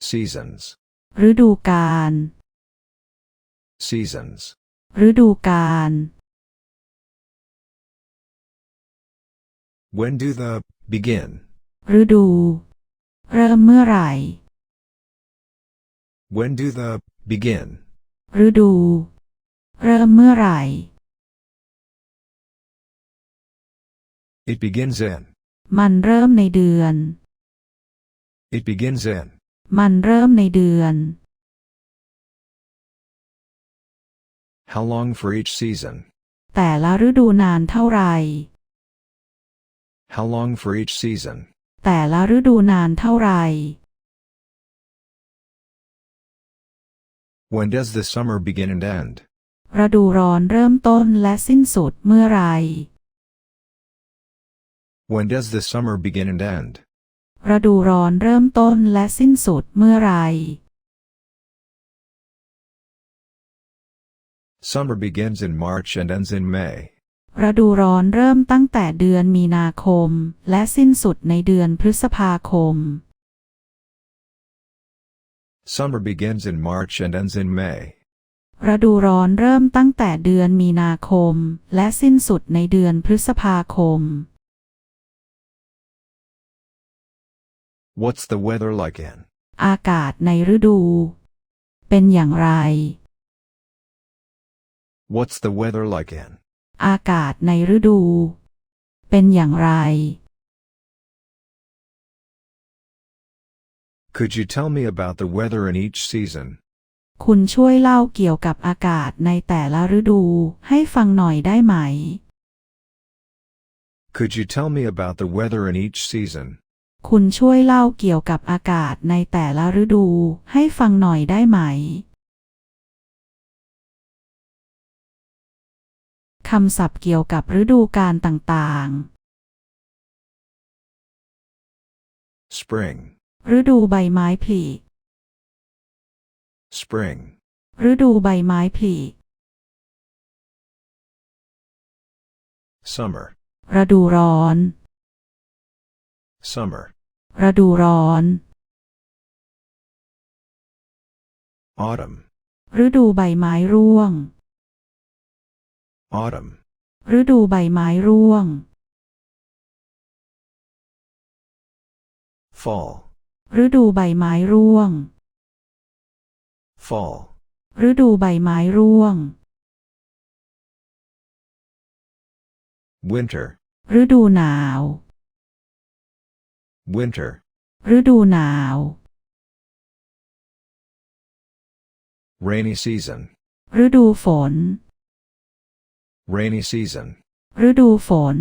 seasons, ฤดูกาล seasons, ฤดูกาล when do the, begin, ฤดู เริ่มเมื่อไหร่ when do the, begin, ฤดู เริ่มเมื่อไหร่ it begins in, มันเริ่มในเดือน it begins in, มันเริ่มในเดือน how long for each season, แต่ละฤดูนานเท่าไหร่ how long for each season, แต่ละฤดูนานเท่าไหร่ when does the summer begin and end, ฤดูร้อนเริ่มต้นและสิ้นสุดเมื่อไหร่ when does the summer begin and end, ฤดูร้อนเริ่มต้นและสิ้นสุดเมื่อไหร่ summer begins in March and ends in May, ฤดูร้อนเริ่มตั้งแต่เดือนมีนาคม และสิ้นสุดในเดือนพฤษภาคม summer begins in March and ends in May, ฤดูร้อนเริ่มตั้งแต่เดือนมีนาคม และสิ้นสุดในเดือนพฤษภาคม what's the weather like in, อากาศในฤดู เป็นอย่างไร what's the weather like in, อากาศในฤดู เป็นอย่างไร could you tell me about the weather in each season, คุณช่วยเล่าเกี่ยวกับอากาศในแต่ละฤดูให้ฟังหน่อยได้ไหม could you tell me about the weather in each season, คุณช่วยเล่าเกี่ยวกับอากาศในแต่ละฤดูให้ฟังหน่อยได้ไหม คำศัพท์เกี่ยวกับฤดูกาลต่าง spring, ๆฤดูใบไม้ผลิ spring, ฤดูใบไม้ผลิ summer, ฤดูร้อน summer, ฤดูร้อน autumn, ฤดูใบไม้ร่วง autumn, ฤดูใบไม้ร่วง fall, ฤดูใบไม้ร่วง fall, ฤดูใบไม้ร่วง winter, ฤดูหนาว winter, ฤดูหนาว rainy season, ฤดูฝน rainy season, ฤดูฝน